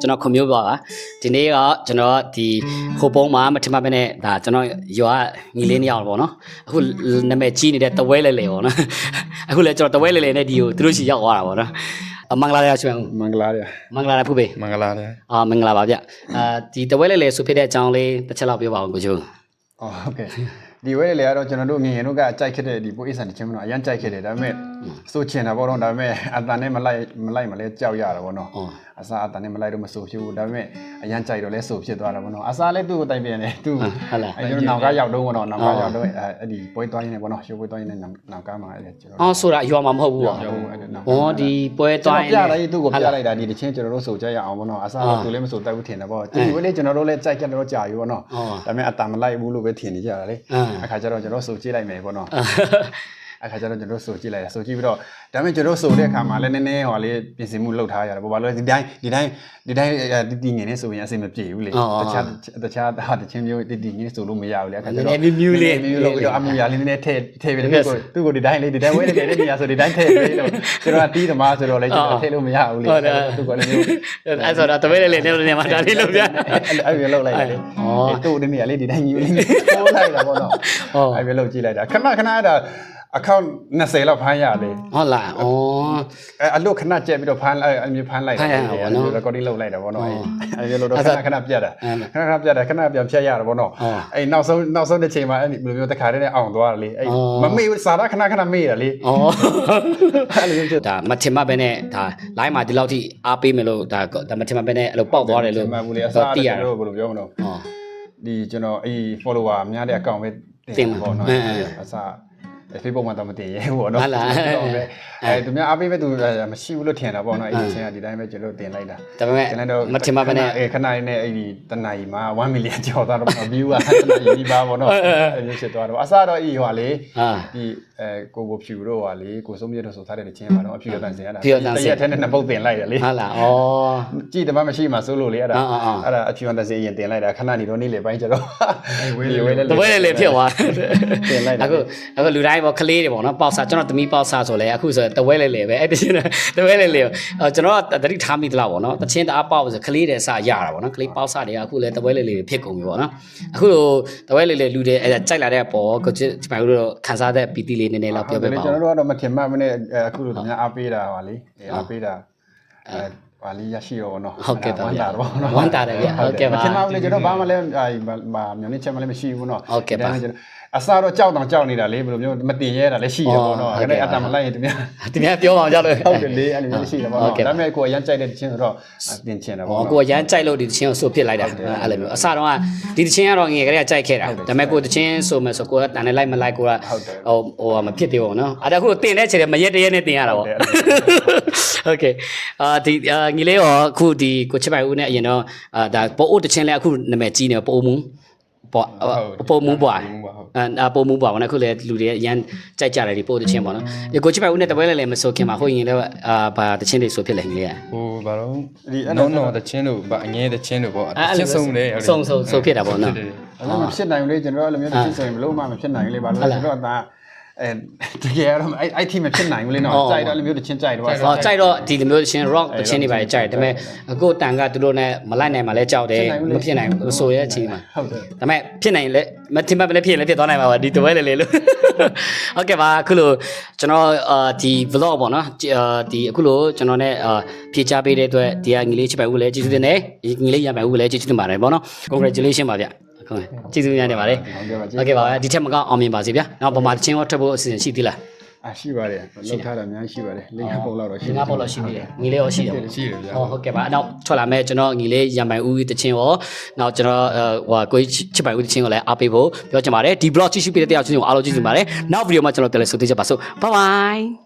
ကျွန်တော်ခွန်မျိုးပါပါဒီနေ့ကကျွန်တော်ဒီဟိုပုံမှာမထင်မှတ်ပဲနဲ့ဒါကျွန်တော်ရွာညီလေးနှစ်ယောက်ပေါ့နော်အခုနာမည်ကြီးနေတဲ့တဝဲလေလေပေါ့နော်အခုလည်းကျွန်တော်တဝဲလေလေနဲ့ဒီကိုသူတို့ရှိရောက်သွားတာပေါ့နော်အမင်္ဂလာရရှင်မင်္ဂလာရမင်္ဂလာပါဖူဖေမင်္ဂလာရအာမင်္ဂလာပါဗျအာဒီတဝဲလေလေဆိုဖြစ်တဲ့အကြောင်းလေးတစ်ချက်လောက်ပြောပါဦးကိုကျိုးအော်ဟုတ်ကဲ့ဒီဝဲလေကတော့ကျွန်တော်တို့ငယ်ငယ်တို့ကအကြိုက်ခဲ့တဲ့ဒီပိုးအစ်ဆန်တချင်းမတော့အရန်ကြိုက်ခဲ့တယ်ဒါပေမဲ့ စိုးချင်တာပေါ့တော့ဒါပေမဲ့အတန်နဲ့မလိုက်မလိုက်မလဲကြောက်ရတာပေါ့နော်အော်အစားအတန်နဲ့မလိုက်တော့မစိုးဖြစ်ဘူးဒါပေမဲ့အရန်ကြိုက်တော့လဲစိုးဖြစ်သွားတာပေါ့နော်အစားလဲသူ့ကိုတိုင်ပြန်တယ်သူ့ဟုတ်လားအဲကျွန်တော်နောက်ကရောက်တော့ပေါ့နော်နောက်ကရောက်တော့အဲအဲ့ဒီပွဲသွားရင်းနဲ့ပေါ့နော်ရှိုးပွဲသွားရင်းနဲ့နောက်ကမှာအဲ့ကျွန်တော်အော်ဆိုတာရွာမှာမဟုတ်ဘူးပေါ့ရောက်အဲ့နောက်ဩဒီပွဲကျွန်သွားတော်ရင်ပြလိုက်သူ့ကိုပြလိုက်တာဒီတချင်းကျွန်တော်တို့ဆိုကြရအောင်ပေါ့နော်အစားတော့သူလည်းမဆိုတက်ဘူးထင်တယ်ပေါ့ဒီဝဲလေးကျွန်တော်တို့လည်းကြိုက်ကြတော့ကြာပြီပေါ့နော်အော်ဒါပေမဲ့အတန်မလိုက်ဘူးလို့ပဲထင်နေကြတာလေအင်းအခါကျတော့ကျွန်တော်ဆိုကြည့်လိုက်မယ်ပေါ့နော် အခါကျတော့ကျွန်တော်ဆိုကြည့်လိုက်တာဆိုကြည့်ပြီးတော့ဒါပေမဲ့ကျွန်တော်ဆိုတဲ့အခါမှာလည်းနည်းနည်းဟိုလေးပြင်ဆင်မှုလုပ်ထားရတယ်ပေါ့ဘာလို့လဲဒီတိုင်းဒီတိုင်းဒီတိုင်းတည်တည်ငင်နေဆိုရင်အဆင်မပြေဘူးလေတခြားတခြားဟာတချင်းမျိုးတည်တည်ငင်ဆိုလို့မရဘူးလေအခါကျတော့မြူးလုပ်ပြီးတော့အမှုရလေးနည်းနည်းထည့်ထည့်ပြီးတော့သူ့ကိုဒီတိုင်းလေးဒီတိုင်းဝဲနေတဲ့နေရာဆိုဒီတိုင်းထည့်ပြီးတော့ကျွန်တော်တီးသမားဆိုတော့လေကျွန်တော်ထည့်လို့မရဘူးလေသူကလည်းမျိုးအဲ့ဆိုတော့တပည့်လေးနဲ့နေမှာဒါလေးလုပ်ပြအဲ့ဒီလောက်လိုက်တယ်လေတူဒီနေရာလေးဒီတိုင်းကြီးလေးထိုးလိုက်တာပေါ့နော်အဲ့ဒီလောက်ကြည့်လိုက်တာခဏခဏအဲ့ဒါ အကောင့်20လောက်ဖမ်းရလေဟုတ်လားဩအဲအလုတ်ခဏကြက်ပြီးတော့ဖမ်းလိုက်အမျိုးဖမ်းလိုက် recording လုပ်လိုက်တာပေါ့နော်အဲ့ဒီလိုတော့ခဏခဏပြတ်တာခဏခဏပြတ်တာခဏပြန်ဖြတ်ရတာပေါ့နော်အဲ့နောက်ဆုံးနောက်ဆုံးတစ်ချိန်မှာအဲ့ဒီဘယ်လိုမျိုးတခါတည်းနဲ့အောင်သွားတယ်လေအဲ့မမေ့စာရခဏခဏမေ့ရလေဩအဲ့လိုမျိုးဖြစ်ဒါမထင်မှတ်ပဲနဲ့ဒါ line မှာဒီလောက်ထိအားပေးမယ်လို့ဒါဒါမထင်မှတ်ပဲနဲ့အဲ့လိုပေါက်သွားတယ်လို့မှန်ဘူးလေအစားသိရကျွန်တယ်တော်ဘယ်လိုပြောမလို့ဩဒီကျွန်တော်အဲ့ follower များတဲ့အကောင့်ပဲတင်ပေါ့နော်အစား Facebook မှာတော့မတင်ရဲဘူးပေါ့နော်အဲသူများအားပေးမဲ့သူမရှိဘူးလို့ထင်တာပေါ့နော်အဲ့ဒီချင်းကဒီတိုင်းပဲကျွန်တော်တင်လိုက်တာဒါပေမဲ့ကျွန်တော်မထင်မှတ်ပဲနဲ့အဲခဏလေးနဲ့အဲ့ဒီတနာကြီးမှာ1 million ကျော်သွားတော့ view ကတနာကြီးဒီပါပေါ့နော်အဲ့လိုဖြစ်သွားတော့အစားတော့ဤဟွာလေဟာဒီအဲကိုကိုဖြူတို့ဟွာလေကိုစိုးမြတ်တို့ဆိုထားတဲ့ချင်းမှာတော့အဖြူရတန်စင်ရတာတရက်ထဲနဲ့နှစ်ပုတ်တင်လိုက်တယ်လေဟုတ်လားဩကြည်တမမရှိမှစိုးလို့လေအဲ့ဒါအာအာအာအဲ့ဒါအဖြူရတန်စင်ရင်တင်လိုက်တာခဏနေတော့နေ့လေပိုင်းကျတော့တပည့်လေးဖြစ်သွားတင်လိုက်တာအခုအခုလူတိုင်းပေါ့ကလေးတွေပေါ့နော်ပေါက်စားကျွန်တော်သမီးပေါက်စားဆိုလဲအခုဆိုတဝဲလေးလေးပဲအဲ့တချင်းတဝဲလေးလေးကျွန်တော်တတိထားမိသလားပေါ့နော်တချင်းတအားပေါက်ဆိုကလေးတွေစရတာပေါ့နော်ကလေးပေါက်စားတွေကအခုလဲတဝဲလေးလေးဖြစ်ကုန်ပြီပေါ့နော်အခုလိုတဝဲလေးလေးလူတွေအဲ့ကြိုက်လာတဲ့ပေါ်ကိုဒီမှာတို့ခန်းစားတဲ့ပီတိလေးနည်းနည်းလောက်ပြောပြပါကျွန်ဦးတော်တို့ကတော့မထင်မှတ်မနဲ့အခုလိုတများအားပေးတာဟွာလေအားပေးတာအဲဟွာလေးရရှိရောနော်ဟုတ်ကဲ့ပါဝမ်းဗျာတာတော့နော်ဝမ်းတာတယ်ဗျာဟုတ်ကဲ့ပါမထင်မှတ်ဘူးလေကျွန်တော်ဘာမှလည်းအဲမျောနေချက်မှလည်းမရှိဘူးနော်ဟုတ်ကဲ့ပါဒီတိုင်းကျွန်တော် အစားတော့ကြောက်တောင်ကြောက်နေတာလေဘယ်လိုမျိုးမတင်ရဲတာလည်းရှိရပေါ့နော် ဟုတ်ကဲ့ အဲ့ဒါအတမလိုက်ရင်တများ ဒီများပြောအောင်ကြလို့ ဟုတ်တယ်လေအဲ့လိုမျိုးရှိတယ်ပေါ့ ဟုတ် နော် ကဲ့ ဒါပေမဲ့ကိုယ်အရန်ကြိုက်တဲ့ချင်းဆိုတော့တင်ချင်တာပေါ့ ဟော နော် ကိုကရမ်းကြိုက်လို့ဒီတချင်းကိုဆိုဖြစ်လိုက်တာအဲ့လိုမျိုးအစတော့ကဒီတချင်းကတော့ငယ်ကလေးကကြိုက်ခဲ့တာ ဟုတ်တယ် ဒါပေမဲ့ကိုတချင်းဆိုမယ်ဆိုကိုကတန်နေလိုက်မလိုက်ကိုက ဟုတ်တယ် ဟိုဟိုမဖြစ်သေးဘူးနော်အဲ့ဒါခုတင်တဲ့ချိန်မှာမရက်တရက်နဲ့တင်ရတာပေါ့ ဟုတ်တယ် โอเคအာဒီအာညီလေးရောအခုဒီကိုချစ်ပိုင်ဦးနဲ့အရင်တော့အာဒါပိုအိုးတချင်းလဲအခုနာမည်ကြီးနေပိုအိုမူ ပေါ့ပိုမူပေါ့ဟုတ်ဟုတ်အာပိုမူပေါ့နော်အခုလေလူတွေရမ်းကြိုက်ကြတယ်ဒီပိုတချင်းပေါ့နော်ဒီကိုချစ်ပိုင်ဦးနဲ့တပွဲလဲလဲမဆိုခင်မှာဟိုရင်လဲအာဘာတချင်းတွေဆိုဖြစ်လဲညီလေးอ่ะဟိုဘာလို့ဒီအဲ့နော်တော့နော်တချင်းတို့ဗာအငဲတချင်းတို့ပေါ့တအဲ့လိုချင်းဆုံးတယ်စုံစုံစုံဖြစ်တာပေါ့နော်အဲ့လိုမဖြစ်နိုင်ဘူးလေကျွန်တော်အဲ့လိုမျိုးတစ်ချက်ဆိုရင်ဘလို့မှမဖြစ်နိုင်ဘူးလေဘာလို့လဲဆိုတော့ဒါ အဲတကယ်တော့အဲ့အဲ့ထိမဖြစ်နိုင်ဘူးလေနော်ကြိုက်တော့အဲ့လိုမျိုးတစ်ချင်းကြိုက်တော့ဟောကြိုက်တော့ဒီလိုမျိုးချင်း rock တချင်းတွေပါကြိုက်တယ်ဒါပေမဲ့အခုတန်ကသူတို့နဲ့မလိုက်နိုင်မှလဲကြောက်တယ်မဖြစ်နိုင်ဘူးဆိုရဲအချိန်မှာဟုတ်တယ်ဒါပေမဲ့ဖြစ်နိုင်လဲမထင်မှတ်ပဲလည်းဖြစ်ရင်လည်းဖြစ်သွားနိုင်ပါပါဒီတဝဲလေလေလို့ဟုတ်ကဲ့ပါအခုလိုကျွန်တော်အာဒီ vlog ပေါ့နော်အာဒီအခုလိုကျွန်တော်နဲ့အာဖြေချပေးတဲ့အတွက်ဒီကညီလေးချစ်ပိုင်ဦးလည်းကျေးဇူးတင်တယ်ညီလေးရပိုင်ဦးလည်းကျေးဇူးတင်ပါတယ်ပေါ့နော် congratulation ပါဗျ ဟုတ်ကဲ့ကျေးဇူးများနေပါတယ်ဟုတ်ကဲ့ပါဟုတ်ကဲ့ပါဒီထက်မကောင်းအောင်မြင်ပါစေဗျနောက်ဗမာချင်းရောထပ်ဖို့အစီအစဉ်ရှိသေးလားအာရှိပါတယ်လောက်ထားတာအများကြီးရှိပါတယ်လင်းပုံလောက်တော့ရှိငါပေါ့လို့ရှိသေးတယ်ညီလေးရောရှိတယ်ရှိတယ်ဗျာဟောဟုတ်ကဲ့ပါအဲ့တော့ထွက်လာမဲ့ကျွန်တော်ညီလေးရံပိုင်ဦးတချင်းရောနောက်ကျွန်တော်ဟိုကိုချစ်ပိုင်ဦးတချင်းကိုလည်းအားပေးဖို့ပြောချင်ပါတယ်ဒီ blog ကြည့်ရှုပေးတဲ့တရားချင်းကိုအားလုံးကျေးဇူးတင်ပါတယ်နောက်ဗီဒီယိုမှာကျွန်တော်ပြန်လည်ဆုံတွေ့ကြပါစို့ bye bye